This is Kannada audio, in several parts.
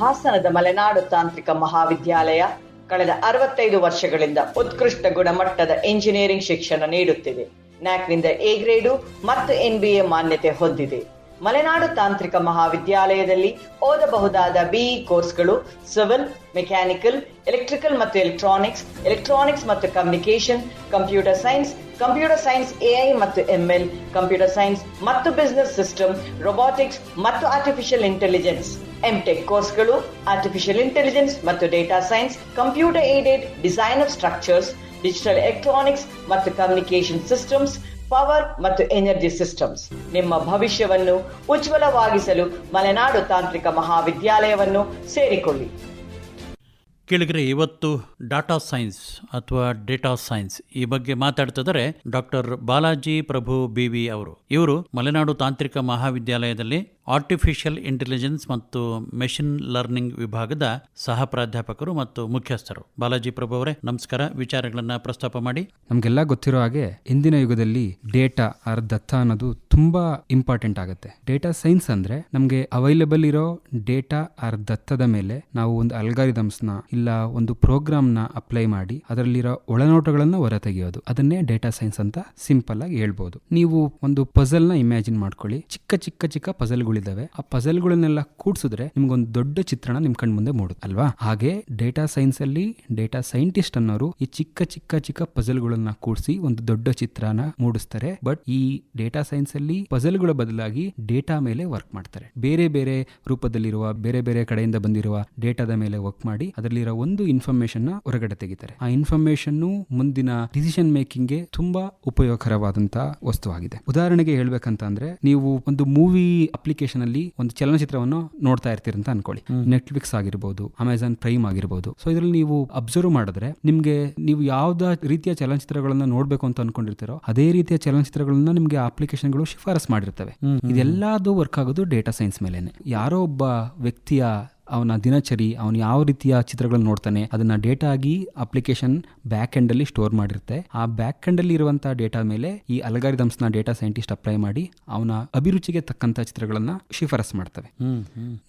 ಹಾಸನದ ಮಲೆನಾಡು ತಾಂತ್ರಿಕ ಮಹಾವಿದ್ಯಾಲಯ ಕಳೆದ ಅರವತ್ತೈದು ವರ್ಷಗಳಿಂದ ಉತ್ಕೃಷ್ಟ ಗುಣಮಟ್ಟದ ಇಂಜಿನಿಯರಿಂಗ್ ಶಿಕ್ಷಣ ನೀಡುತ್ತಿದೆ. ನ್ಯಾಕ್ನಿಂದ ಎ ಗ್ರೇಡು ಮತ್ತು ಎನ್ಬಿಎ ಮಾನ್ಯತೆ ಹೊಂದಿದೆ. ಮಲೆನಾಡು ತಾಂತ್ರಿಕ ಮಹಾವಿದ್ಯಾಲಯದಲ್ಲಿ ಓದಬಹುದಾದ ಬಿಇ ಕೋರ್ಸ್ಗಳು ಸಿವಿಲ್, ಮೆಕ್ಯಾನಿಕಲ್, ಎಲೆಕ್ಟ್ರಿಕಲ್ ಮತ್ತು ಎಲೆಕ್ಟ್ರಾನಿಕ್ಸ್ ಎಲೆಕ್ಟ್ರಾನಿಕ್ಸ್ ಮತ್ತು communication computer science computer science AI ಮತ್ತು ಎಂಎಲ್ ಕಂಪ್ಯೂಟರ್ ಸೈನ್ಸ್ ಮತ್ತು ಬಿಸ್ನೆಸ್ ಸಿಸ್ಟಮ್ ರೊಬೊಟಿಕ್ಸ್ ಮತ್ತು ಆರ್ಟಿಫಿಷಿಯಲ್ ಇಂಟೆಲಿಜೆನ್ಸ್ ಎಂಟೆಕ್ ಕೋರ್ಸ್ಗಳು ಆರ್ಟಿಫಿಷಿಯಲ್ ಇಂಟೆಲಿಜೆನ್ಸ್ ಮತ್ತು data science computer aided design of structures digital electronics ಮತ್ತು ಕಮ್ಯುನಿಕೇಶನ್ ಸಿಸ್ಟಮ್ಸ್ ಪವರ್ ಮತ್ತು ಎನರ್ಜಿ ಸಿಸ್ಟಮ್ಸ್ ನಿಮ್ಮ ಭವಿಷ್ಯವನ್ನು ಉಜ್ವಲವಾಗಿಸಲು ಮಲೆನಾಡು ತಾಂತ್ರಿಕ ಮಹಾವಿದ್ಯಾಲಯವನ್ನು ಸೇರಿಕೊಳ್ಳಿ. ಕೇಳಿದರೆ ಇವತ್ತು ಡಾಟಾ ಸೈನ್ಸ್ ಅಥವಾ ಡೇಟಾ ಸೈನ್ಸ್ ಈ ಬಗ್ಗೆ ಮಾತಾಡ್ತಿದ್ದಾರೆ doctor Balaji Prabhu B V ಅವರು. ಇವರು ಮಲೆನಾಡು ತಾಂತ್ರಿಕ ಮಹಾವಿದ್ಯಾಲಯದಲ್ಲಿ ಆರ್ಟಿಫಿಷಿಯಲ್ ಇಂಟೆಲಿಜೆನ್ಸ್ ಮತ್ತು ಮೆಷಿನ್ ಲರ್ನಿಂಗ್ ವಿಭಾಗದ ಸಹ ಪ್ರಾಧ್ಯಾಪಕರು ಮತ್ತು ಮುಖ್ಯಸ್ಥರು. ಬಾಲಾಜಿ ಪ್ರಭು ಅವರೇ, ನಮಸ್ಕಾರ. ವಿಚಾರಗಳನ್ನ ಪ್ರಸ್ತಾಪ ಮಾಡಿ. ನಮಗೆಲ್ಲ ಗೊತ್ತಿರೋ ಹಾಗೆ ಇಂದಿನ ಯುಗದಲ್ಲಿ ಡೇಟಾ ಆರ್ ದತ್ತ ಅನ್ನೋದು ತುಂಬಾ ಇಂಪಾರ್ಟೆಂಟ್ ಆಗುತ್ತೆ. ಡೇಟಾ ಸೈನ್ಸ್ ಅಂದ್ರೆ ನಮಗೆ ಅವೈಲೇಬಲ್ ಇರೋ ಡೇಟಾ ಆರ್ ದತ್ತದ ಮೇಲೆ ನಾವು ಒಂದು ಅಲ್ಗಾರಿದಮ್ಸ್ನ ಇಲ್ಲ ಒಂದು ಪ್ರೋಗ್ರಾಮ್ನ ಅಪ್ಲೈ ಮಾಡಿ ಅದರಲ್ಲಿರೋ ಒಳನೋಟಗಳನ್ನು ಹೊರತೆಗೆಯೋದು. ಅದನ್ನೇ ಡೇಟಾ ಸೈನ್ಸ್ ಅಂತ ಸಿಂಪಲ್ ಆಗಿ ಹೇಳ್ಬೋದು. ನೀವು ಒಂದು ಪಜಲ್ನ ಇಮ್ಯಾಜಿನ್ ಮಾಡ್ಕೊಳ್ಳಿ. ಚಿಕ್ಕ ಚಿಕ್ಕ ಚಿಕ್ಕ ಪಜಲ್ಗಳಿದಾವೆ ಆ ಪಜಲ್ಗಳನ್ನೆಲ್ಲ ಕೂಡ್ಸಿದ್ರೆ ನಿಮ್ಗೊಂದು ದೊಡ್ಡ ಚಿತ್ರಣ ನಿಮ್ ಕಣ್ ಮುಂದೆ ಮೂಡುತ್ತೆ, ಅಲ್ವಾ? ಹಾಗೆ ಡೇಟಾ ಸೈನ್ಸ್ ಅಲ್ಲಿ ಡೇಟಾ ಸೈಂಟಿಸ್ಟ್ ಅನ್ನೋರು ಈ ಚಿಕ್ಕ ಚಿಕ್ಕ ಚಿಕ್ಕ ಪಜಲ್ಗಳನ್ನ ಕೂಡಿಸಿ ಒಂದು ದೊಡ್ಡ ಚಿತ್ರನ ಮೂಡಿಸ್ತಾರೆ. ಬಟ್ ಈ ಡೇಟಾ ಸೈನ್ಸ್ ಅಲ್ಲಿ ಪಜಲ್ಗಳ ಬದಲಾಗಿ ಡೇಟಾ ಮೇಲೆ ವರ್ಕ್ ಮಾಡ್ತಾರೆ. ಬೇರೆ ಬೇರೆ ರೂಪದಲ್ಲಿರುವ, ಬೇರೆ ಬೇರೆ ಕಡೆಯಿಂದ ಬಂದಿರುವ ಡೇಟಾದ ಮೇಲೆ ವರ್ಕ್ ಮಾಡಿ ಅದರಲ್ಲಿರೋ ಒಂದು ಇನ್ಫಾರ್ಮೇಶನ್ನ ಹೊರಗಡೆ ತೆಗಿತಾರೆ. ಆ ಇನ್ಫಾರ್ಮೇಶನ್ ಮುಂದಿನ ಡಿಸಿಷನ್ ಮೇಕಿಂಗ್ಗೆ ತುಂಬಾ ಉಪಯೋಗಕರವಾದಂತಹ ವಸ್ತುವಾಗಿದೆ. ಉದಾಹರಣೆಗೆ ಹೇಳ್ಬೇಕಂತ ಅಂದ್ರೆ ನೀವು ಒಂದು ಮೂವಿ ಅಪ್ಲಿಕೇಶನ್ ಅಲ್ಲಿ ಒಂದು ಚಲನಚಿತ್ರವನ್ನು ನೋಡ್ತಾ ಇರ್ತೀರಿ ಅಂತ ಅನ್ಕೊಳ್ಳಿ. ನೆಟ್ಫ್ಲಿಕ್ಸ್ ಆಗಿರ್ಬೋದು ಅಮೆಝಾನ್ ಪ್ರೈಮ್ ಆಗಿರ್ಬೋದು. ಸೊ ಇದರಲ್ಲಿ ನೀವು ಅಬ್ಸರ್ವ್ ಮಾಡಿದ್ರೆ ನಿಮಗೆ ನೀವು ಯಾವ್ದ ರೀತಿಯ ಚಲನಚಿತ್ರಗಳನ್ನ ನೋಡ್ಬೇಕು ಅಂತ ಅನ್ಕೊಂಡಿರ್ತೀರೋ ಅದೇ ರೀತಿಯ ಚಲನಚಿತ್ರಗಳನ್ನ ನಿಮಗೆ ಅಪ್ಲಿಕೇಶನ್ಗಳು ಶಿಫಾರಸ್ ಮಾಡಿರ್ತವೆ. ಇದೆಲ್ಲದು ವರ್ಕ್ ಆಗೋದು ಡೇಟಾ ಸೈನ್ಸ್ ಮೇಲೆನೆ. ಯಾರೋ ಒಬ್ಬ ವ್ಯಕ್ತಿಯ ಅವನ ದಿನಚರಿ ಅವನು ಯಾವ ರೀತಿಯ ಚಿತ್ರಗಳನ್ನ ನೋಡ್ತಾನೆ ಅದನ್ನ ಡೇಟಾ ಆಗಿ ಅಪ್ಲಿಕೇಶನ್ ಬ್ಯಾಕ್ ಎಂಡ್ ಅಲ್ಲಿ ಸ್ಟೋರ್ ಮಾಡಿರುತ್ತೆ. ಆ ಬ್ಯಾಕ್ ಎಂಡ್ ಅಲ್ಲಿ ಇರುವಂತಹ ಡೇಟಾ ಮೇಲೆ ಈ ಅಲ್ಗಾರಿದಮ್ಸ್ನ ಡೇಟಾ ಸೈಂಟಿಸ್ಟ್ ಅಪ್ಲೈ ಮಾಡಿ ಅವನ ಅಭಿರುಚಿಗೆ ತಕ್ಕಂತ ಚಿತ್ರಗಳನ್ನ ಶಿಫಾರಸ್ ಮಾಡ್ತವೆ.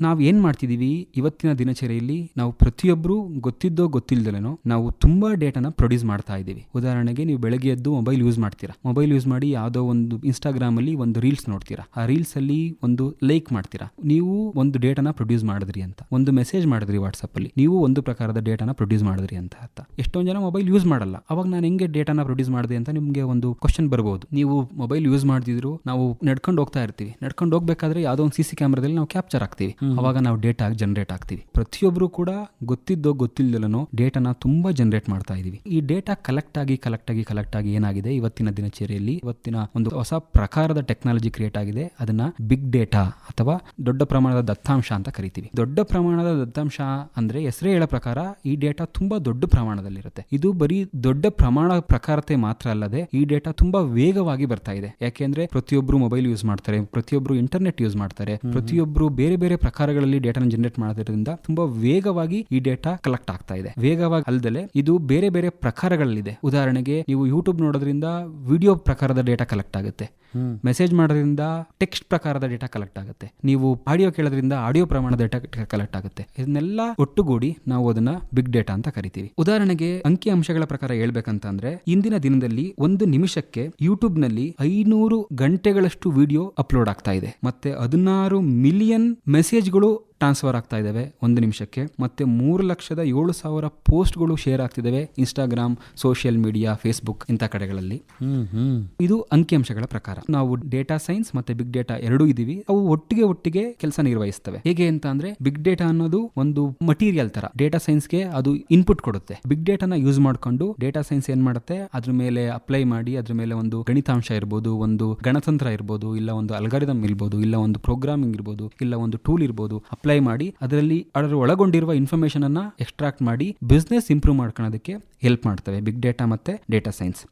ನಾವು ಏನ್ ಮಾಡ್ತಿದೀವಿ ಇವತ್ತಿನ ದಿನಚರಿಯಲ್ಲಿ ನಾವು ಪ್ರತಿಯೊಬ್ರು ಗೊತ್ತಿದ್ದೋ ಗೊತ್ತಿಲ್ದಲೇನೋ ನಾವು ತುಂಬಾ ಡೇಟಾನ ಪ್ರೊಡ್ಯೂಸ್ ಮಾಡ್ತಾ ಇದ್ದೀವಿ. ಉದಾಹರಣೆಗೆ ನೀವು ಬೆಳಗ್ಗೆ ಎದ್ದು ಮೊಬೈಲ್ ಯೂಸ್ ಮಾಡ್ತೀರಾ. ಮೊಬೈಲ್ ಯೂಸ್ ಮಾಡಿ ಯಾವುದೋ ಒಂದು ಇನ್ಸ್ಟಾಗ್ರಾಮ್ ಅಲ್ಲಿ ಒಂದು ರೀಲ್ಸ್ ನೋಡ್ತೀರಾ. ಆ ರೀಲ್ಸ್ ಅಲ್ಲಿ ಒಂದು ಲೈಕ್ ಮಾಡ್ತೀರಾ. ನೀವು ಒಂದು ಡೇಟಾನ ಪ್ರೊಡ್ಯೂಸ್ ಮಾಡಿದ್ರಿ ಅಂತ. ಒಂದು ಮೆಸೇಜ್ ಮಾಡಿದ್ರಿ ವಾಟ್ಸಪ್ಪಲ್ಲಿ ನೀವು ಒಂದು ಪ್ರಕಾರದ ಡೇಟಾನ ಪ್ರೊಡ್ಯೂಸ್ ಮಾಡಿದ್ರಿ ಅಂತ ಅರ್ಥ. ಎಷ್ಟೊಂದು ಜನ ಮೊಬೈಲ್ ಯೂಸ್ ಮಾಡಲ್ಲ. ಅವಾಗ ನಾನು ಹೆಂಗೆ ಡೇಟಾನ ಪ್ರೊಡ್ಯೂಸ್ ಮಾಡಿದೆ ಅಂತ ನಿಮಗೆ ಒಂದು ಕ್ವಶನ್ ಬರ್ಬೋದು. ನೀವು ಮೊಬೈಲ್ ಯೂಸ್ ಮಾಡ್ತಿದ್ರು ನಾವು ನಡ್ಕೊಂಡು ಹೋಗ್ತಾ ಇರ್ತೀವಿ. ನಡ್ಕೊಂಡು ಹೋಗ್ಬೇಕಾದ್ರೆ ಯಾವುದೋ ಒಂದು ಸಿ ಸಿ ಕ್ಯಾಮ್ರಾದಲ್ಲಿ ನಾವು ಕ್ಯಾಪ್ಚರ್ ಆಗ್ತೀವಿ ಅವಾಗ ನಾವು ಡೇಟಾ ಜನರೇಟ್ ಆಗ್ತೀವಿ ಪ್ರತಿಯೊಬ್ಬರು ಕೂಡ ಗೊತ್ತಿದ್ದೋ ಗೊತ್ತಿಲ್ಲದಲ್ಲೋ ಡೇಟಾನ ತುಂಬಾ ಜನರೇಟ್ ಮಾಡ್ತಾ ಇದೀವಿ. ಈ ಡೇಟಾ ಕಲೆಕ್ಟ್ ಆಗಿ ಕಲೆಕ್ಟ್ ಆಗಿ ಕಲೆಕ್ಟ್ ಆಗಿ ಏನಾಗಿದೆ? ಇವತ್ತಿನ ದಿನಚರಿಯಲ್ಲಿ ಇವತ್ತಿನ ಒಂದು ಹೊಸ ಪ್ರಕಾರದ ಟೆಕ್ನಾಲಜಿ ಕ್ರಿಯೇಟ್ ಆಗಿದೆ. ಅದನ್ನ ಬಿಗ್ ಡೇಟಾ ಅಥವಾ ದೊಡ್ಡ ಪ್ರಮಾಣದ ದತ್ತಾಂಶ ಅಂತ ಕರಿತೀವಿ. ದೊಡ್ಡ ಪ್ರಮಾಣದ ದತ್ತಾಂಶ ಅಂದ್ರೆ ಹೆಸರೇ ಹೇಳೋ ಪ್ರಕಾರ ಈ ಡೇಟಾ ತುಂಬಾ ದೊಡ್ಡ ಪ್ರಮಾಣದಲ್ಲಿರುತ್ತೆ. ಇದು ಬರೀ ದೊಡ್ಡ ಪ್ರಮಾಣ ಪ್ರಕಾರತೆ ಮಾತ್ರ ಅಲ್ಲದೆ ಈ ಡೇಟಾ ತುಂಬಾ ವೇಗವಾಗಿ ಬರ್ತಾ ಇದೆ. ಯಾಕೆಂದ್ರೆ ಪ್ರತಿಯೊಬ್ರು ಮೊಬೈಲ್ ಯೂಸ್ ಮಾಡ್ತಾರೆ ಪ್ರತಿಯೊಬ್ರು ಇಂಟರ್ನೆಟ್ ಯೂಸ್ ಮಾಡ್ತಾರೆ ಪ್ರತಿಯೊಬ್ರು ಬೇರೆ ಬೇರೆ ಪ್ರಕಾರಗಳಲ್ಲಿ ಡೇಟಾನ ಜನರೇಟ್ ಮಾಡೋದ್ರಿಂದ ತುಂಬಾ ವೇಗವಾಗಿ ಈ ಡೇಟಾ ಕಲೆಕ್ಟ್ ಆಗ್ತಾ ಇದೆ. ವೇಗವಾಗಿ ಅಲ್ಲದೆ ಇದು ಬೇರೆ ಬೇರೆ ಪ್ರಕಾರಗಳಲ್ಲಿದೆ. ಉದಾಹರಣೆಗೆ ನೀವು ಯೂಟ್ಯೂಬ್ ನೋಡೋದ್ರಿಂದ ವಿಡಿಯೋ ಪ್ರಕಾರದ ಡೇಟಾ ಕಲೆಕ್ಟ್ ಆಗುತ್ತೆ. ಮೆಸೇಜ್ ಮಾಡೋದ್ರಿಂದ ಟೆಕ್ಸ್ಟ್ ಪ್ರಕಾರದ ಡೇಟಾ ಕಲೆಕ್ಟ್ ಆಗುತ್ತೆ. ನೀವು ಆಡಿಯೋ ಕೇಳೋದ್ರಿಂದ ಆಡಿಯೋ ಪ್ರಮಾಣದ ಡೇಟಾ ಕಲೆಕ್ಟ್ ಆಗುತ್ತೆ. ಇದನ್ನೆಲ್ಲ ಒಟ್ಟುಗೂಡಿ ನಾವು ಅದನ್ನ ಬಿಗ್ ಡೇಟಾ ಅಂತ ಕರಿತೀವಿ. ಉದಾಹರಣೆಗೆ ಅಂಕಿ ಅಂಶಗಳ ಪ್ರಕಾರ ಹೇಳ್ಬೇಕಂತಂದ್ರೆ, ಇಂದಿನ ದಿನದಲ್ಲಿ ಒಂದು ನಿಮಿಷಕ್ಕೆ ಯೂಟ್ಯೂಬ್ನಲ್ಲಿ ಐನೂರು ಗಂಟೆಗಳಷ್ಟು ವಿಡಿಯೋ ಅಪ್ಲೋಡ್ ಆಗ್ತಾ ಇದೆ. ಮತ್ತೆ ಹದಿನಾರು ಮಿಲಿಯನ್ ಮೆಸೇಜ್ಗಳು ಟ್ರಾನ್ಸ್ಫರ್ ಆಗ್ತಾ ಇದ್ದಾವೆ ಒಂದು ನಿಮಿಷಕ್ಕೆ. ಮತ್ತೆ ಮೂರು ಲಕ್ಷದ ಏಳು ಸಾವಿರ ಪೋಸ್ಟ್ಗಳು ಶೇರ್ ಆಗ್ತಿದ್ದಾವೆ ಇನ್ಸ್ಟಾಗ್ರಾಮ್ ಸೋಷಿಯಲ್ ಮೀಡಿಯಾ ಫೇಸ್ಬುಕ್ ಇಂಥ ಕಡೆಗಳಲ್ಲಿ. ಇದು ಅಂಕಿಅಂಶಗಳ ಪ್ರಕಾರ. ನಾವು ಡೇಟಾ ಸೈನ್ಸ್ ಮತ್ತೆ ಬಿಗ್ ಡೇಟಾ ಎರಡೂ ಇದ್ದೀವಿ. ಅವು ಒಟ್ಟಿಗೆ ಒಟ್ಟಿಗೆ ಕೆಲಸ ನಿರ್ವಹಿಸ್ತವೆ. ಹೇಗೆ ಅಂತ ಅಂದ್ರೆ ಬಿಗ್ ಡೇಟಾ ಅನ್ನೋದು ಒಂದು ಮಟೀರಿಯಲ್ ತರ. ಡೇಟಾ ಸೈನ್ಸ್ಗೆ ಅದು ಇನ್ಪುಟ್ ಕೊಡುತ್ತೆ. ಬಿಗ್ ಡೇಟಾನ ಯೂಸ್ ಮಾಡ್ಕೊಂಡು ಡೇಟಾ ಸೈನ್ಸ್ ಏನ್ ಮಾಡುತ್ತೆ? ಅದ್ರ ಮೇಲೆ ಅಪ್ಲೈ ಮಾಡಿ ಅದ್ರ ಮೇಲೆ ಒಂದು ಗಣಿತಾಂಶ ಇರ್ಬೋದು ಒಂದು ಗಣತಂತ್ರ ಇರ್ಬೋದು ಇಲ್ಲ ಒಂದು ಅಲ್ಗಾರಿದಮ್ ಇರ್ಬೋದು ಇಲ್ಲ ಒಂದು ಪ್ರೋಗ್ರಾಮಿಂಗ್ ಇರ್ಬೋದು ಇಲ್ಲ ಒಂದು ಟೂಲ್ ಇರ್ಬೋದು ಅಪ್ಲೈ ಮಾಡಿ ಅದರಲ್ಲಿ ಅದರ ಒಳಗೊಂಡಿರುವ ಇನ್ಫಾರ್ಮೇಶನ್ ಅನ್ನ ಎಕ್ಸ್ಟ್ರಾಕ್ಟ್ ಮಾಡಿ ಬಿಸ್ನೆಸ್ ಇಂಪ್ರೂವ್ ಮಾಡ್ಕೊಳ್ಳೋದಕ್ಕೆ ಹೆಲ್ಪ್ ಮಾಡ್ತವೆ. ಬಿಗ್ ಡೇಟಾ ಮತ್ತೆ ಡೇಟಾ ಸೈನ್ಸ್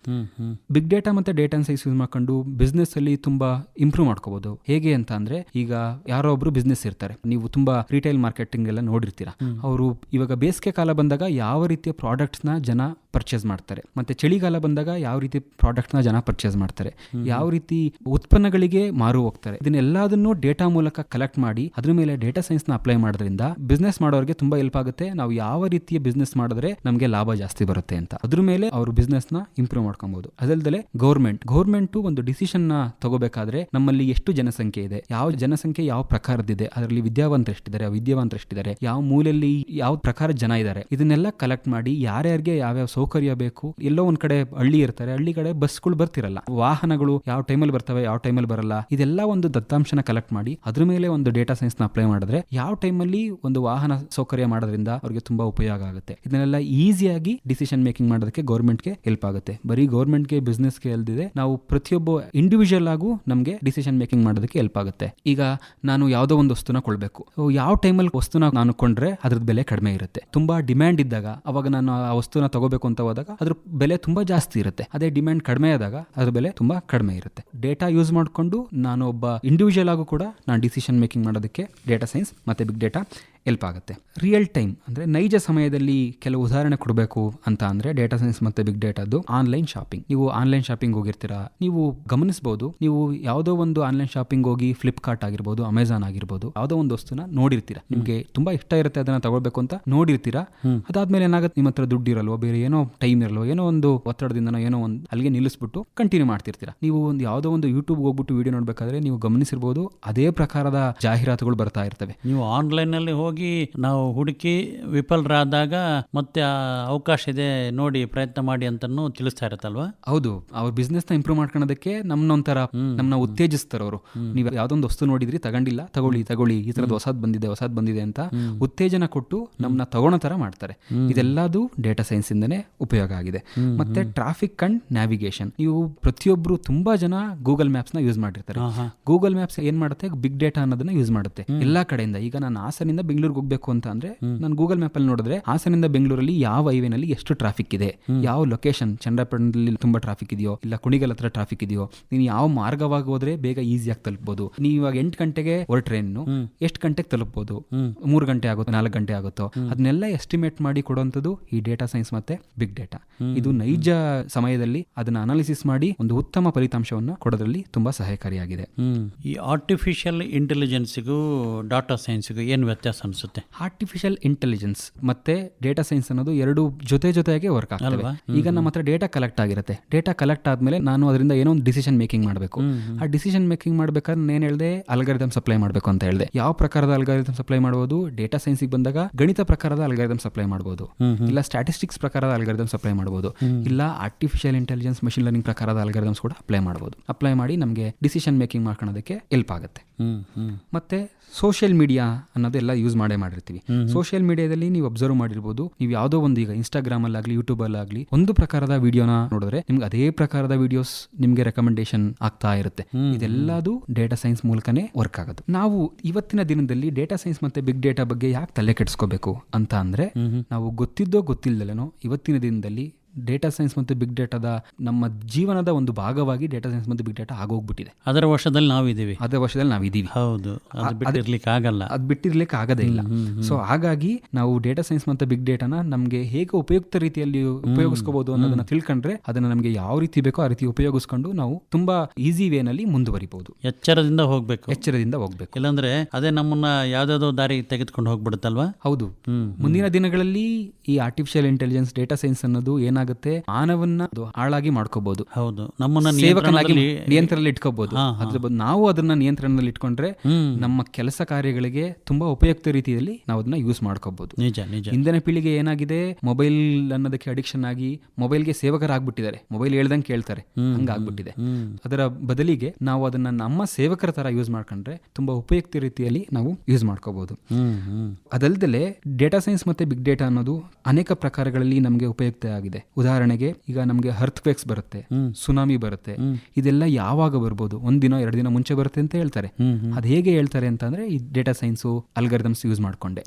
ಬಿಗ್ ಡೇಟಾ ಮತ್ತೆ ಡೇಟಾ ಸೈನ್ಸ್ ಯೂಸ್ ಮಾಡ್ಕೊಂಡು ಬಿಸ್ನೆಸ್ ಅಲ್ಲಿ ತುಂಬಾ ಇಂಪ್ರೂವ್ ಮಾಡ್ಕೋಬಹುದು ಹೇಗೆ ಅಂತ ಅಂದ್ರೆ ಈಗ ಯಾರೋ ಒಬ್ರು ಬಿಸ್ನೆಸ್ ಇರ್ತಾರೆ. ನೀವು ತುಂಬಾ ರಿಟೈಲ್ ಮಾರ್ಕೆಟಿಂಗ್ ಎಲ್ಲ ನೋಡಿರ್ತೀರಾ. ಅವರು ಇವಾಗ ಬೇಸಿಗೆ ಕಾಲ ಬಂದಾಗ ಯಾವ ರೀತಿಯ ಪ್ರಾಡಕ್ಟ್ಸ್ನ ಜನ ಪರ್ಚೇಸ್ ಮಾಡ್ತಾರೆ. ಮತ್ತೆ ಚಳಿಗಾಲ ಬಂದಾಗ ಯಾವ ರೀತಿ ಪ್ರಾಡಕ್ಟ್ನ ಜನ ಪರ್ಚೇಸ್ ಮಾಡ್ತಾರೆ. ಯಾವ ರೀತಿ ಉತ್ಪನ್ನಗಳಿಗೆ ಮಾರು ಹೋಗ್ತಾರೆ. ಇದನ್ನೆಲ್ಲದನ್ನೂ ಡೇಟಾ ಮೂಲಕ ಕಲೆಕ್ಟ್ ಮಾಡಿ ಅದ್ರ ಮೇಲೆ ಡೇಟಾ ಸೈನ್ಸ್ ಅಪ್ಲೈ ಮಾಡೋದ್ರಿಂದ ಬಿಸ್ನೆಸ್ ಮಾಡೋರಿಗೆ ತುಂಬಾ ಹೆಲ್ಪ್ ಆಗುತ್ತೆ. ನಾವು ಯಾವ ರೀತಿಯ ಬಿಸ್ನೆಸ್ ಮಾಡಿದ್ರೆ ನಮಗೆ ಲಾಭ ಜಾಸ್ತಿ ಬರುತ್ತೆ ಅಂತ. ಅದ್ರ ಮೇಲೆ ಅವರು ಬಿಸ್ನೆಸ್ನ ಇಂಪ್ರೂವ್ ಮಾಡ್ಕೊಬಹುದು ಅದಲ್ಲದೆ ಗೌರ್ಮೆಂಟ್ ಗೌರ್ಮೆಂಟ್ ಒಂದು ಡಿಸಿಷನ್ನ ತಗೋಬೇಕಾದ್ರೆ ನಮ್ಮಲ್ಲಿ ಎಷ್ಟು ಜನಸಂಖ್ಯೆ ಇದೆ, ಯಾವ ಜನಸಂಖ್ಯೆ ಯಾವ ಪ್ರಕಾರದಿದೆ ಅದರಲ್ಲಿ ವಿದ್ಯಾವಂತ ಎಷ್ಟಿದ್ದಾರೆ ವಿದ್ಯಾವಂತ ಎಷ್ಟಿದ್ದಾರೆ, ಯಾವ ಮೂಲೆಯಲ್ಲಿ ಯಾವ ಪ್ರಕಾರ ಜನ ಇದ್ದಾರೆ, ಇದನ್ನೆಲ್ಲ ಕಲೆಕ್ಟ್ ಮಾಡಿ ಯಾರ್ಯಾರಿಗೆ ಯಾವ್ಯಾವ ಸೌಕರ್ಯ ಬೇಕು, ಎಲ್ಲೋ ಒಂದ್ ಕಡೆ ಹಳ್ಳಿ ಇರ್ತಾರೆ, ಹಳ್ಳಿ ಕಡೆ ಬಸ್ಗಳು ಬರ್ತಿರಲ್ಲ, ವಾಹನಗಳು ಯಾವ ಟೈಮಲ್ಲಿ ಬರ್ತವೆ, ಯಾವ ಟೈಮಲ್ಲಿ ಬರಲ್ಲ, ಇದೆಲ್ಲ ಒಂದು ದತ್ತಾಂಶನ ಕಲೆಕ್ಟ್ ಮಾಡಿ ಅದ್ರ ಮೇಲೆ ಒಂದು ಡೇಟಾ ಸೈನ್ಸ್ನ ಅಪ್ಲೈ ಮಾಡಿದ್ರೆ ಯಾವ ಟೈಮಲ್ಲಿ ಒಂದು ವಾಹನ ಸೌಕರ್ಯ ಮಾಡೋದ್ರಿಂದ ಅವ್ರಿಗೆ ತುಂಬಾ ಉಪಯೋಗ ಆಗುತ್ತೆ. ಇದನ್ನೆಲ್ಲ ಈಸಿಯಾಗಿ ಡಿಸಿಷನ್ ಮೇಕಿಂಗ್ ಮಾಡೋದಕ್ಕೆ ಗೌರ್ಮೆಂಟ್ಗೆ ಹೆಲ್ಪ್ ಆಗುತ್ತೆ. ಬರೀ ಗೌರ್ಮೆಂಟ್ಗೆ ಬಿಸ್ನೆಸ್ಗೆ ಅಲ್ದಿದೆ ನಾವು ಪ್ರತಿಯೊಬ್ಬ ಇಂಡಿವಿಜುವಲ್ ಆಗು ನಮಗೆ ಡಿಸಿಷನ್ ಮೇಕಿಂಗ್ ಮಾಡೋದಕ್ಕೆ ಹೆಲ್ಪ್ ಆಗುತ್ತೆ. ಈಗ ನಾನು ಯಾವುದೋ ಒಂದು ವಸ್ತುನ ಕೊಡಬೇಕು. ಯಾವ ಟೈಮಲ್ಲಿ ವಸ್ತುನ ನಾನು ಕೊಂಡ್ರೆ ಅದ್ರದ್ದು ಬೆಲೆ ಕಡಿಮೆ ಇರುತ್ತೆ. ತುಂಬಾ ಡಿಮ್ಯಾಂಡ್ ಇದ್ದಾಗ, ಅವಾಗ ನಾನು ಆ ವಸ್ತುನ ತಗೋಬೇಕು ಅಂತ ಹೋದಾಗ ಅದ್ರ ಬೆಲೆ ತುಂಬಾ ಜಾಸ್ತಿ ಇರುತ್ತೆ. ಅದೇ ಡಿಮ್ಯಾಂಡ್ ಕಡಿಮೆ ಆದಾಗ ಅದ್ರ ಬೆಲೆ ತುಂಬಾ ಕಡಿಮೆ ಇರುತ್ತೆ. ಡೇಟಾ ಯೂಸ್ ಮಾಡಿಕೊಂಡು ನಾನು ಒಬ್ಬ ಇಂಡಿವಿಜುವಲ್ ಆಗು ಕೂಡ ನಾನು ಡಿಸಿಷನ್ ಮೇಕಿಂಗ್ ಮಾಡೋದಕ್ಕೆ ಡೇಟಾ ಸೈನ್ಸ್ ಮತ್ತೆ ಬಿಗ್ ಡೇಟಾ ಹೆಲ್ಪ್ ಆಗುತ್ತೆ. ರಿಯಲ್ ಟೈಮ್ ಅಂದರೆ ನೈಜ ಸಮಯದಲ್ಲಿ ಕೆಲವು ಉದಾಹರಣೆ ಕೊಡಬೇಕು ಅಂತ ಅಂದರೆ ಡೇಟಾ ಸೈನ್ಸ್ ಮತ್ತು ಬಿಗ್ ಡೇಟಾದ್ದು ಆನ್ಲೈನ್ ಶಾಪಿಂಗ್ ನೀವು ಆನ್ಲೈನ್ ಶಾಪಿಂಗ್ ಹೋಗಿರ್ತೀರಾ? ನೀವು ಗಮನಿಸ್ಬೋದು. ನೀವು ಯಾವುದೋ ಒಂದು ಆನ್ಲೈನ್ ಶಾಪಿಂಗ್ ಹೋಗಿ ಫ್ಲಿಪ್ಕಾರ್ಟ್ ಆಗಿರ್ಬೋದು ಅಮೆಝಾನ್ ಆಗಿರ್ಬೋದು ಯಾವುದೋ ಒಂದು ವಸ್ತುನ ನೋಡಿರ್ತೀರಾ? ನಿಮಗೆ ತುಂಬಾ ಇಷ್ಟ ಇರುತ್ತೆ ಅದನ್ನ ತಗೊಳ್ಬೇಕು ಅಂತ ನೋಡಿರ್ತೀರಾ? ಅದಾದ್ಮೇಲೆ ಏನಾಗುತ್ತೆ? ನಿಮ್ಮ ಹತ್ರ ದುಡ್ಡು ಇರಲ್ವೋ ಬೇರೆ ಏನೋ ಟೈಮ್ ಇರಲ್ವೋ ಏನೋ ಒಂದು ಒತ್ತಡದಿಂದ ಏನೋ ಒಂದು ಅಲ್ಲಿಗೆ ನಿಲ್ಲಿಸ್ಬಿಟ್ಟು ಕಂಟಿನ್ಯೂ ಮಾಡ್ತಿರ್ತೀರಾ? ನೀವು ಒಂದು ಯಾವುದೋ ಒಂದು ಯೂಟ್ಯೂಬ್ ಹೋಗ್ಬಿಟ್ಟು ವಿಡಿಯೋ ನೋಡ್ಬೇಕಾದ್ರೆ ನೀವು ಗಮನಿಸಿರ್ಬೋದು. ಅದೇ ಪ್ರಕಾರದ ಜಾಹೀರಾತುಗಳು ಬರ್ತಾ ಇರ್ತವೆ. ನೀವು ಆನ್ಲೈನಲ್ಲಿ ಹೋಗಿ ನಾವು ಹುಡುಕಿ ವಿಫಲರಾದಾಗ ಮತ್ತೆ ಆ ಅವಕಾಶ ಇದೆ ನೋಡಿ ಪ್ರಯತ್ನ ಮಾಡಿ ಅಂತ ತಿಳಿಸ್ತಾ ಇರತ್ತಲ್ವಾ? ಹೌದು. ಅವ್ರ ಬಿಸ್ನೆಸ್ನ ಇಂಪ್ರೂವ್ ಮಾಡ್ಕೊಳ್ಳೋದಕ್ಕೆ ನಮ್ನ ಒಂಥರ ನಮ್ನ ಉತ್ತೇಜಿಸ್ತಾರೆ ಅವರು. ನೀವು ಯಾವ್ದೊಂದು ವಸ್ತು ನೋಡಿದ್ರಿ ತಗೊಂಡಿಲ್ಲ ತಗೊಳ್ಳಿ ತಗೊಳ್ಳಿ ಈ ತರದ್ ಹೊಸದ್ ಬಂದಿದೆ ಹೊಸದ್ ಬಂದಿದೆ ಅಂತ ಉತ್ತೇಜನ ಕೊಟ್ಟು ನಮ್ನ ತಗೊಳೋ ತರ ಮಾಡ್ತಾರೆ. ಇದೆಲ್ಲದು ಡೇಟಾ ಸೈನ್ಸ್ ಇಂದನೇ ಉಪಯೋಗ ಆಗಿದೆ. ಮತ್ತೆ ಟ್ರಾಫಿಕ್ ಅಂಡ್ ನ್ಯಾವಿಗೇಷನ್ ನೀವು ಪ್ರತಿಯೊಬ್ರು ತುಂಬಾ ಜನ ಗೂಗಲ್ ಮ್ಯಾಪ್ಸ್ನ ಯೂಸ್ ಮಾಡಿರ್ತಾರೆ ಗೂಗಲ್ ಮ್ಯಾಪ್ಸ್ ಏನ್ ಮಾಡುತ್ತೆ? ಬಿಗ್ ಡೇಟಾ ಅನ್ನೋದನ್ನ ಯೂಸ್ ಮಾಡುತ್ತೆ. ಎಲ್ಲಾ ಕಡೆಯಿಂದ. ಈಗ ನಾನು ಹಾಸನಿಂದ ಬೆಂಗಳೂರಿಗೆ ಹೋಗ್ಬೇಕು ಅಂತ ಅಂದ್ರೆ ನಾನು ಗೂಗಲ್ ಮ್ಯಾಪ್ ಅಲ್ಲಿ ನೋಡಿದ್ರೆ ಹಾಸನಿಂದ ಬೆಂಗಳೂರಲ್ಲಿ ಯಾವ ಹೈವೇನಲ್ಲಿ ಎಷ್ಟು ಟ್ರಾಫಿಕ್ ಇದೆ ಯಾವ ಲೊಕೇಶನ್ ಚಂದ್ರಪಟ್ಟಣದಲ್ಲಿ ತುಂಬಾ ಟ್ರಾಫಿಕ್ ಇದೆಯೋ ಇಲ್ಲ ಕುಣಿಗಲ್ ಹತ್ರ ಟ್ರಾಫಿಕ್ ಇದೆಯೋ ನೀನು ಯಾವ ಮಾರ್ಗವಾಗಿ ಹೋದ್ರೆ ಬೇಗ ಈಸಿಯಾಗಿ ತಲುಪಬಹುದು ನೀವು ಇವಾಗ ಎಂಟು ಗಂಟೆಗೆ ಹೊರ ಟ್ರೈನ್ ಎಷ್ಟು ಗಂಟೆಗೆ ತಲುಪಬಹುದು ಮೂರು ಗಂಟೆ ಆಗುತ್ತೋ ನಾಲ್ಕು ಗಂಟೆ ಆಗುತ್ತೋ? ಅದನ್ನೆಲ್ಲ ಎಸ್ಟಿಮೇಟ್ ಮಾಡಿ ಕೊಡುವಂಥದ್ದು ಈ ಡೇಟಾ ಸೈನ್ಸ್ ಮತ್ತೆ ಬಿಗ್ ಡೇಟಾ ಇದು ನೈಜ ಸಮಯದಲ್ಲಿ ಅದನ್ನ ಅನಾಲಿಸಿಸ್ ಮಾಡಿ ಒಂದು ಉತ್ತಮ ಫಲಿತಾಂಶವನ್ನು ಕೊಡೋದ್ರಲ್ಲಿ ತುಂಬಾ ಸಹಕಾರಿಯಾಗಿದೆ. ಈ ಆರ್ಟಿಫಿಷಿಯಲ್ ಇಂಟೆಲಿಜೆನ್ಸ್ಗೂ ಡಾಟಾ ಸೈನ್ಸ್ಗೂ ಏನು ವ್ಯತ್ಯಾಸ ಅನಿಸುತ್ತೆ. ಆರ್ಟಿಫಿಷಿಯಲ್ ಇಂಟೆಲಿಜೆನ್ಸ್ ಮತ್ತೆ ಡೇಟಾ ಸೈನ್ಸ್ ಅನ್ನೋದು ಎರಡು ಜೊತೆ ಜೊತೆಗೆ ವರ್ಕ್ ಆಗ್ತವೆ. ಈಗ ನಮ್ಮ ಹತ್ರ ಡೇಟಾ ಕಲೆಕ್ಟ್ ಆಗಿರುತ್ತೆ. ಡೇಟಾ ಕಲೆಕ್ಟ್ ಆದ್ಮೇಲೆ ನಾನು ಅದರಿಂದ ಏನೋ ಒಂದು ಡಿಸಿಷನ್ ಮೇಕಿಂಗ್ ಮಾಡಬೇಕು. ಆ ಡಿಸಿಷನ್ ಮೇಕಿಂಗ್ ಮಾಡ್ಬೇಕಾದ್ರೆ ನಾನು ಹೇಳಿದೆ? ಅಲ್ಗಾರಿದಮ್ ಸಪ್ಲೈ ಮಾಡಬೇಕು ಅಂತ ಹೇಳಿದೆ. ಯಾವ ಪ್ರಕಾರದ ಅಲ್ಗಾರಿದಮ್ ಸಪ್ಲೈ ಮಾಡಬಹುದು ಡೇಟಾ ಸೈನ್ಸ್ಗೆ ಬಂದಾಗ ಗಣಿತ ಪ್ರಕಾರದ ಅಲ್ಗಾರಿದಮ್ ಸಪ್ಲೈ ಮಾಡಬಹುದು ಇಲ್ಲ ಸ್ಟಾಟಿಸ್ಟಿಕ್ಸ್ ಪ್ರಕಾರದ ಅಲ್ಗಾರಿದಮ್ ಸಪ್ಲೈ ಮಾಡಬಹುದು ಇಲ್ಲ ಆರ್ಟಿಫಿಷಿಯಲ್ ಇಂಟೆಲಿಜೆನ್ಸ್ ಮಷಿನ್ ಲರ್ನಿಂಗ್ ಪ್ರಕಾರದ ಅಲ್ಗಾರಿದಮ್ಸ್ ಕೂಡ ಅಪ್ಲೈ ಮಾಡಬಹುದು ಅಪ್ಲೈ ಮಾಡಿ ನಮಗೆ ಡಿಸಿಷನ್ ಮೇಕಿಂಗ್ ಮಾಡ್ಕೊಳ್ಳೋದಕ್ಕೆ ಹೆಲ್ಪ್ ಆಗುತ್ತೆ. ಮತ್ತೆ ಸೋಷಿಯಲ್ ಮೀಡಿಯಾ ಅನ್ನೋದೆಲ್ಲ ಯೂಸ್ ಮಾಡೇ ಮಾಡಿರ್ತೀವಿ. ಸೋಷಿಯಲ್ ಮೀಡಿಯಾದಲ್ಲಿ ನೀವು ಅಬ್ಸರ್ವ್ ಮಾಡಿರ್ಬೋದು. ನೀವು ಯಾವುದೋ ಒಂದು ಈಗ ಇನ್ಸ್ಟಾಗ್ರಾಮ್ ಅಲ್ಲಾಗ್ಲಿ ಯೂಟ್ಯೂಬ್ ಆಗಲಿ ಒಂದು ಪ್ರಕಾರದ ವಿಡಿಯೋನ ನೋಡಿದ್ರೆ ನಿಮ್ಗೆ ಅದೇ ಪ್ರಕಾರದ ವಿಡಿಯೋಸ್ ನಿಮ್ಗೆ ರೆಕಮೆಂಡೇಶನ್ ಆಗ್ತಾ ಇರುತ್ತೆ. ಇದೆಲ್ಲದು ಡೇಟಾ ಸೈನ್ಸ್ ಮೂಲಕನೇ ವರ್ಕ್ ಆಗೋದು. ನಾವು ಇವತ್ತಿನ ದಿನದಲ್ಲಿ ಡೇಟಾ ಸೈನ್ಸ್ ಮತ್ತೆ ಬಿಗ್ ಡೇಟಾ ಬಗ್ಗೆ ಯಾಕೆ ತಲೆ ಕೆಡಿಸ್ಕೋಬೇಕು ಅಂತ ಅಂದ್ರೆ ನಾವು ಗೊತ್ತಿದ್ದೋ ಗೊತ್ತಿಲ್ಲದೇನೋ ಇವತ್ತಿನ ದಿನದಲ್ಲಿ ಡೇಟಾ ಸೈನ್ಸ್ ಮತ್ತು ಬಿಗ್ ಡೇಟಾದ ನಮ್ಮ ಜೀವನದ ಒಂದು ಭಾಗವಾಗಿ ಡೇಟಾ ಸೈನ್ಸ್ ಮತ್ತು ಬಿಗ್ ಡೇಟಾ ಆಗೋಗ್ಬಿಟ್ಟಿದೆ. ಅದರ ವರ್ಷದಲ್ಲಿ ನಾವಿದ್ದೀವಿ. ಅದೇ ವರ್ಷದಲ್ಲಿ ನಾವಿದ್ದೀವಿ. ಹೌದು ಬಿಟ್ಟಿರ್ಲಿಕ್ಕೆ ಆಗಲ್ಲ ಅದು ಬಿಟ್ಟಿರ್ಲಿಕ್ಕೆ ಆಗದೇ ಇಲ್ಲ. ಸೊ ಹಾಗಾಗಿ ನಾವು ಡೇಟಾ ಸೈನ್ಸ್ ಮತ್ತೆ ಬಿಗ್ ಡೇಟಾನ ನಮಗೆ ಹೇಗೆ ಉಪಯುಕ್ತ ರೀತಿಯಲ್ಲಿ ಉಪಯೋಗಿಸ್ಕೋಬಹುದು ಅನ್ನೋದನ್ನ ತಿಳ್ಕೊಂಡ್ರೆ ಅದನ್ನ ನಮಗೆ ಯಾವ ರೀತಿ ಬೇಕೋ ಆ ರೀತಿ ಉಪಯೋಗಿಸ್ಕೊಂಡು ನಾವು ತುಂಬಾ ಈಸಿ ವೇನಲ್ಲಿ ಮುಂದುವರಿಬಹುದು ಎಚ್ಚರದಿಂದ ಹೋಗ್ಬೇಕು. ಎಚ್ಚರದಿಂದ ಹೋಗ್ಬೇಕು. ಇಲ್ಲಾಂದ್ರೆ ಅದೇ ನಮ್ಮನ್ನ ಯಾವ್ದಾದ್ರು ದಾರಿ ತೆಗೆದುಕೊಂಡು ಹೋಗ್ಬಿಡುತ್ತಲ್ವಾ? ಹೌದು. ಮುಂದಿನ ದಿನಗಳಲ್ಲಿ ಈ ಆರ್ಟಿಫಿಷಿಯಲ್ ಇಂಟೆಲಿಜೆನ್ಸ್ ಡೇಟಾ ಸೈನ್ಸ್ ಅನ್ನೋದು ಏನಾಗುತ್ತೆ ಏನಾಗುತ್ತೆ? ಮಾನವನ್ನ ಹಾಳಾಗಿ ಮಾಡ್ಕೋಬಹುದು ಹೌದು. ನಮ್ಮನ್ನ ಸೇವಕನಾಗಿ ನಿಯಂತ್ರಣದಲ್ಲಿ- ಇಟ್ಕೋಬಹುದು ಅದ್ರ ಬದಲು ನಾವು ಅದನ್ನ ನಿಯಂತ್ರಣದಲ್ಲಿ ಇಟ್ಕೊಂಡ್ರೆ ನಮ್ಮ ಕೆಲಸ ಕಾರ್ಯಗಳಿಗೆ ತುಂಬಾ ಉಪಯುಕ್ತ ರೀತಿಯಲ್ಲಿ ನಾವು ಅದನ್ನ ಯೂಸ್ ಮಾಡ್ಕೋಬಹುದು ನಿಜ ನಿಜ. ಇಂದಿನ ಪೀಳಿಗೆ ಏನಾಗಿದೆ? ಮೊಬೈಲ್ ಅನ್ನೋದಕ್ಕೆ ಅಡಿಕ್ಷನ್ ಆಗಿ ಮೊಬೈಲ್ಗೆ ಸೇವಕರಾಗ್ಬಿಟ್ಟಿದ್ದಾರೆ. ಮೊಬೈಲ್ ಹೇಳ್ದಂಗೆ ಕೇಳ್ತಾರೆ. ಹಂಗಾಗ್ಬಿಟ್ಟಿದೆ. ಅದರ ಬದಲಿಗೆ ನಾವು ಅದನ್ನ ನಮ್ಮ ಸೇವಕರ ತರ ಯೂಸ್ ಮಾಡ್ಕೊಂಡ್ರೆ ತುಂಬಾ ಉಪಯುಕ್ತ ರೀತಿಯಲ್ಲಿ ನಾವು ಯೂಸ್ ಮಾಡ್ಕೋಬಹುದು ಅದಲ್ದಲೆ ಡೇಟಾ ಸೈನ್ಸ್ ಮತ್ತೆ ಬಿಗ್ ಡೇಟಾ ಅನ್ನೋದು ಅನೇಕ ಪ್ರಕಾರಗಳಲ್ಲಿ ನಮಗೆ ಉಪಯುಕ್ತ ಆಗಿದೆ. ಉದಾಹರಣೆಗೆ ಈಗ ನಮಗೆ ಹರ್ತ್ ಕ್ವೇಕ್ಸ್ ಬರುತ್ತೆ ಸುನಾಮಿ ಬರುತ್ತೆ ಇದೆಲ್ಲ ಯಾವಾಗ ಬರ್ಬೋದು? ಒಂದ್ ದಿನ ಎರಡು ದಿನ ಮುಂಚೆ ಬರುತ್ತೆ ಅಂತ ಹೇಳ್ತಾರೆ. ಅದು ಹೇಗೆ ಹೇಳ್ತಾರೆ ಅಂತಂದ್ರೆ ಈ ಡೇಟಾ ಸೈನ್ಸು ಅಲ್ಗರಿದಮ್ಸ್ ಯೂಸ್ ಮಾಡ್ಕೊಂಡೆ.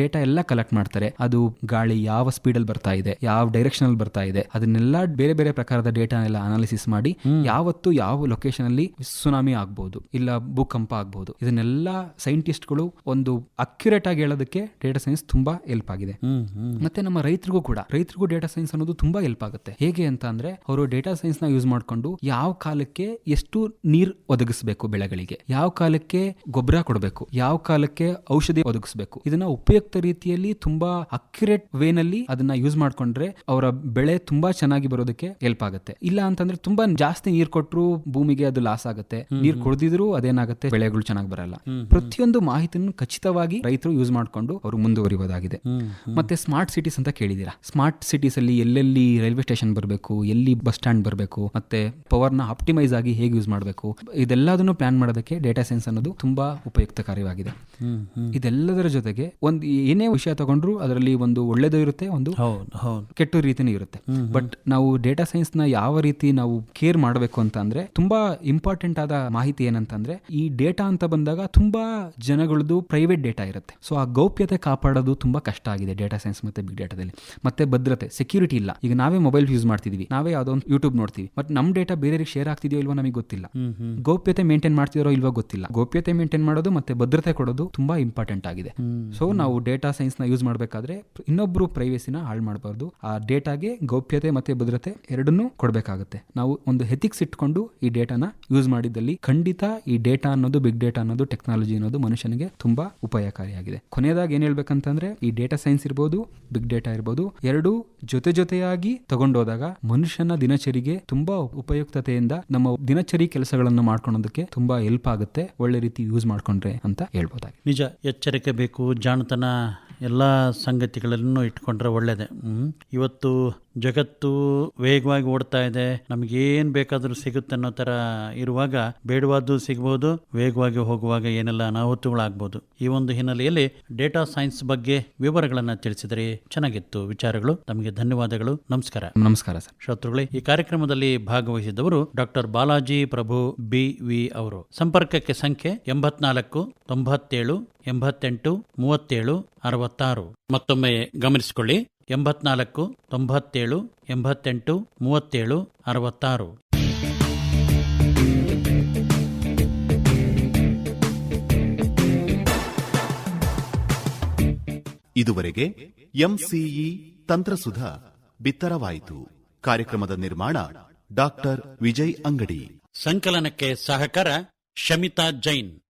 ಡೇಟಾ ಎಲ್ಲ ಕಲೆಕ್ಟ್ ಮಾಡ್ತಾರೆ. ಅದು ಗಾಳಿ ಯಾವ ಸ್ಪೀಡಲ್ಲಿ ಬರ್ತಾ ಇದೆ ಯಾವ ಡೈರೆಕ್ಷನ್ ಅಲ್ಲಿ ಬರ್ತಾ ಇದೆ ಅದನ್ನೆಲ್ಲ ಬೇರೆ ಬೇರೆ ಪ್ರಕಾರದ ಡೇಟಾ ಎಲ್ಲ ಅನಾಲಿಸಿಸ್ ಮಾಡಿ ಯಾವತ್ತು ಯಾವ ಲೊಕೇಶನ್ ಅಲ್ಲಿ ಸುನಾಮಿ ಆಗ್ಬಹುದು ಇಲ್ಲ ಭೂಕಂಪ ಆಗ್ಬಹುದು ಇದನ್ನೆಲ್ಲ ಸೈಂಟಿಸ್ಟ್ಗಳು ಒಂದು ಅಕ್ಯುರೇಟ್ ಆಗಿ ಹೇಳೋದಕ್ಕೆ ಡೇಟಾ ಸೈನ್ಸ್ ತುಂಬಾ ಹೆಲ್ಪ್ ಆಗಿದೆ. ಮತ್ತೆ ನಮ್ಮ ರೈತರಿಗೂ ಕೂಡ ರೈತರಿಗೂ ಡೇಟಾ ಸೈನ್ಸ್ ಅನ್ನೋದು ತುಂಬಾ ಹೆಲ್ಪ್ ಆಗುತ್ತೆ. ಹೇಗೆ ಅಂತ ಅಂದ್ರೆ ಅವರು ಡೇಟಾ ಸೈನ್ಸ್ನ ಯೂಸ್ ಮಾಡ್ಕೊಂಡು ಯಾವ ಕಾಲಕ್ಕೆ ಎಷ್ಟು ನೀರ್ ಒದಗಿಸಬೇಕು ಬೆಳೆಗಳಿಗೆ? ಯಾವ ಕಾಲಕ್ಕೆ ಗೊಬ್ಬರ ಕೊಡಬೇಕು? ಯಾವ ಕಾಲಕ್ಕೆ ಔಷಧಿ ಒದಗಿಸಬೇಕು? ಇದನ್ನ ಉಪಯುಕ್ತ ರೀತಿಯಲ್ಲಿ ತುಂಬಾ ಅಕ್ಯುರೇಟ್ ವೇನಲ್ಲಿ ಅದನ್ನ ಯೂಸ್ ಮಾಡ್ಕೊಂಡ್ರೆ ಅವರ ಬೆಳೆ ತುಂಬಾ ಚೆನ್ನಾಗಿ ಬರೋದಕ್ಕೆ ಹೆಲ್ಪ್ ಆಗುತ್ತೆ. ಇಲ್ಲ ಅಂತಂದ್ರೆ ತುಂಬಾ ಜಾಸ್ತಿ ನೀರ್ ಕೊಟ್ಟರು ಭೂಮಿಗೆ ಅದು ಲಾಸ್ ಆಗುತ್ತೆ. ನೀರ್ ಕೊಡದಿದ್ರು ಅದೇನಾಗುತ್ತೆ? ಬೆಳೆಗಳು ಚೆನ್ನಾಗಿ ಬರಲ್ಲ. ಪ್ರತಿಯೊಂದು ಮಾಹಿತಿಯನ್ನು ಖಚಿತವಾಗಿ ರೈತರು ಯೂಸ್ ಮಾಡ್ಕೊಂಡು ಅವರು ಮುಂದುವರಿಯೋದಾಗಿದೆ ಮತ್ತೆ ಸ್ಮಾರ್ಟ್ ಸಿಟೀಸ್ ಅಂತ ಕೇಳಿದೀರಾ ಸ್ಮಾರ್ಟ್ ಸಿಟೀಸ್ ಅಲ್ಲಿ ಎಲ್ಲೆಲ್ಲಿ ರೈಲ್ವೆ ಸ್ಟೇಷನ್ ಬರಬೇಕು, ಎಲ್ಲಿ ಬಸ್ ಸ್ಟ್ಯಾಂಡ್ ಬರಬೇಕು, ಮತ್ತೆ ಪವರ್ನ ಆಪ್ಟಿಮೈಸ್ ಆಗಿ ಹೇಗೆ ಯೂಸ್ ಮಾಡಬೇಕು, ಇದೆಲ್ಲದನ್ನು ಪ್ಲಾನ್ ಮಾಡೋದಕ್ಕೆ ಡೇಟಾ ಸೈನ್ಸ್ ಅನ್ನೋದು ತುಂಬಾ ಉಪಯುಕ್ತಕಾರಿಯಾಗಿದೆ. ಇದೆಲ್ಲದರ ಜೊತೆಗೆ ಒಂದು ಏನೇ ವಿಷಯ ತಗೊಂಡ್ರು ಅದರಲ್ಲಿ ಒಂದು ಒಳ್ಳೇದು ಇರುತ್ತೆ ಒಂದು ಕೆಟ್ಟ ರೀತಿನೂ ಇರುತ್ತೆ. ಬಟ್ ನಾವು ಡೇಟಾ ಸೈನ್ಸ್ನ ಯಾವ ರೀತಿ ನಾವು ಕೇರ್ ಮಾಡಬೇಕು ಅಂತ ಅಂದ್ರೆ ತುಂಬಾ ಇಂಪಾರ್ಟೆಂಟ್ ಆದ ಮಾಹಿತಿ ಏನಂತಂದ್ರೆ ಈ ಡೇಟಾ ಅಂತ ಬಂದಾಗ ತುಂಬಾ ಜನಗಳದ್ದು ಪ್ರೈವೇಟ್ ಡೇಟಾ ಇರುತ್ತೆ. ಸೊ ಆ ಗೌಪ್ಯತೆ ಕಾಪಾಡೋದು ತುಂಬಾ ಕಷ್ಟ ಆಗಿದೆ ಡೇಟಾ ಸೈನ್ಸ್ ಮತ್ತೆ ಬಿಗ್ ಡೇಟಾದಲ್ಲಿ. ಮತ್ತೆ ಭದ್ರತೆ ಸೆಕ್ಯೂರಿಟಿ ಇಲ್ಲ. ಈಗ ನಾವೇ ಮೊಬೈಲ್ ಯೂಸ್ ಮಾಡ್ತಿದೀವಿ. ನಾವೇ ಯಾವ್ದೋ ಒಂದು ಯೂಟ್ಯೂಬ್ ನೋಡ್ತೀವಿ. ಬಟ್ ನಮ್ ಡೇಟಾ ಬೇರೆಯವ್ರಿಗೆ ಶೇರ್ ಆಗ್ತಿದೆಯೋ ಇಲ್ವೋ ನಮಗೆ ಗೊತ್ತಿಲ್ಲ. ಗೌಪ್ಯತೆ ಮೇಂಟೈನ್ ಮಾಡ್ತಿರೋ ಇಲ್ವೋ ಗೊತ್ತಿಲ್ಲ. ಗೌಪ್ಯತೆ ಮೇಂಟೈನ್ ಮಾಡೋದು ಮತ್ತೆ ಭದ್ರತೆ ಕೊಡೋದು ತುಂಬಾ ಇಂಪಾರ್ಟೆಂಟ್ ಆಗಿದೆ. ಸೊ ನಾವು ಡೇಟಾ ಸೈನ್ಸ್ನ ಯೂಸ್ ಮಾಡಬೇಕಾದ್ರೆ ಇನ್ನೊಬ್ಬರು ಪ್ರೈವೇಸಿನ ಹಾಳು ಮಾಡಬಾರ್ದು. ಆ ಡೇಟಾಗೆ ಗೌಪ್ಯತೆ ಮತ್ತೆ ಭದ್ರತೆ ಎರಡನ್ನೂ ಕೊಡಬೇಕಾಗುತ್ತೆ. ನಾವು ಒಂದು ಎಥಿಕ್ಸ್ ಇಟ್ಕೊಂಡು ಈ ಡೇಟಾನ ಯೂಸ್ ಮಾಡಿದ್ದಲ್ಲಿ ಖಂಡಿತ ಈ ಡೇಟಾ ಅನ್ನೋದು ಬಿಗ್ ಡೇಟಾ ಅನ್ನೋದು ಟೆಕ್ನಾಲಜಿ ಅನ್ನೋದು ಮನುಷ್ಯನಿಗೆ ತುಂಬಾ ಉಪಾಯಕಾರಿಯಾಗಿದೆ ಕೊನೆಯದಾಗಿ ಏನ್ ಹೇಳ್ಬೇಕಂತಂದ್ರೆ ಈ ಡೇಟಾ ಸೈನ್ಸ್ ಇರ್ಬೋದು ಬಿಗ್ ಡೇಟಾ ಇರ್ಬೋದು ಎರಡು ಜೊತೆ ಜೊತೆಯಾಗಿ ತಗೊಂಡೋದಾಗ ಮನುಷ್ಯನ ದಿನಚರಿಗೆ ತುಂಬಾ ಉಪಯುಕ್ತತೆಯಿಂದ ನಮ್ಮ ದಿನಚರಿ ಕೆಲಸಗಳನ್ನು ಮಾಡ್ಕೊಳೋದಕ್ಕೆ ತುಂಬಾ ಹೆಲ್ಪ್ ಆಗುತ್ತೆ. ಒಳ್ಳೆ ರೀತಿ ಯೂಸ್ ಮಾಡ್ಕೊಂಡ್ರೆ ಅಂತ ಹೇಳ್ಬೋದಾಗಿದೆ. ನಿಜ ಎಚ್ಚರಿಕೆ ಬೇಕು ಜಾಣತನ ಎಲ್ಲ ಸಂಗತಿಗಳನ್ನು ಇಟ್ಕೊಂಡ್ರೆ ಒಳ್ಳೆಯದೇ ಇವತ್ತು ಜಗತ್ತು ವೇಗವಾಗಿ ಓಡ್ತಾ ಇದೆ ನಮಗೇನು ಬೇಕಾದರೂ ಸಿಗುತ್ತೆ ಅನ್ನೋ ತರ ಇರುವಾಗ ಬೇಡವಾದ್ದು ಸಿಗ್ಬೋದು ವೇಗವಾಗಿ ಹೋಗುವಾಗ ಏನೆಲ್ಲ ಅನಾಹುತಗಳಾಗ್ಬೋದು. ಈ ಒಂದು ಹಿನ್ನೆಲೆಯಲ್ಲಿ ಡೇಟಾ ಸೈನ್ಸ್ ಬಗ್ಗೆ ವಿವರಗಳನ್ನು ತಿಳಿಸಿದರೆ ಚೆನ್ನಾಗಿತ್ತು ವಿಚಾರಗಳು. ತಮಗೆ ಧನ್ಯವಾದಗಳು. ನಮಸ್ಕಾರ. ನಮಸ್ಕಾರ ಸರ್. ಶ್ರೋತೃಗಳೇ ಈ ಕಾರ್ಯಕ್ರಮದಲ್ಲಿ ಭಾಗವಹಿಸಿದವರು doctor Balaji Prabhu B V ಅವರು. ಸಂಪರ್ಕಕ್ಕೆ ಸಂಖ್ಯೆ ಎಂಬತ್ನಾಲ್ಕು ತೊಂಬತ್ತೇಳು ಎಂಬತ್ತೆಂಟು ಮೂವತ್ತೇಳು ಅರವತ್ತಾರು. ಮತ್ತೊಮ್ಮೆ ಗಮನಿಸಿಕೊಳ್ಳಿ. ಎಂಬತ್ನಾಲ್ಕು ತೊಂಬತ್ತೇಳು ಎಂಬತ್ತೆಂಟು ಮೂವತ್ತೇಳು ಅರವತ್ತಾರು. ಇದುವರೆಗೆ ಎಂಸಿಇ ತಂತ್ರಸುಧ ಬಿತ್ತರವಾಯಿತು. ಕಾರ್ಯಕ್ರಮದ ನಿರ್ಮಾಣ ಡಾಕ್ಟರ್ ವಿಜಯ್ ಅಂಗಡಿ. ಸಂಕಲನಕ್ಕೆ ಸಹಕಾರ ಶಮಿತಾ ಜೈನ್.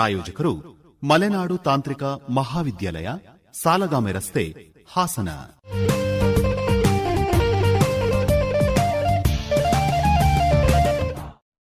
ಪ್ರಾಯೋಜಕರು ಮಲೆನಾಡು ತಾಂತ್ರಿಕ ಮಹಾವಿದ್ಯಾಲಯ ಸಾಲಗಾಮೆ ರಸ್ತೆ ಹಾಸನ.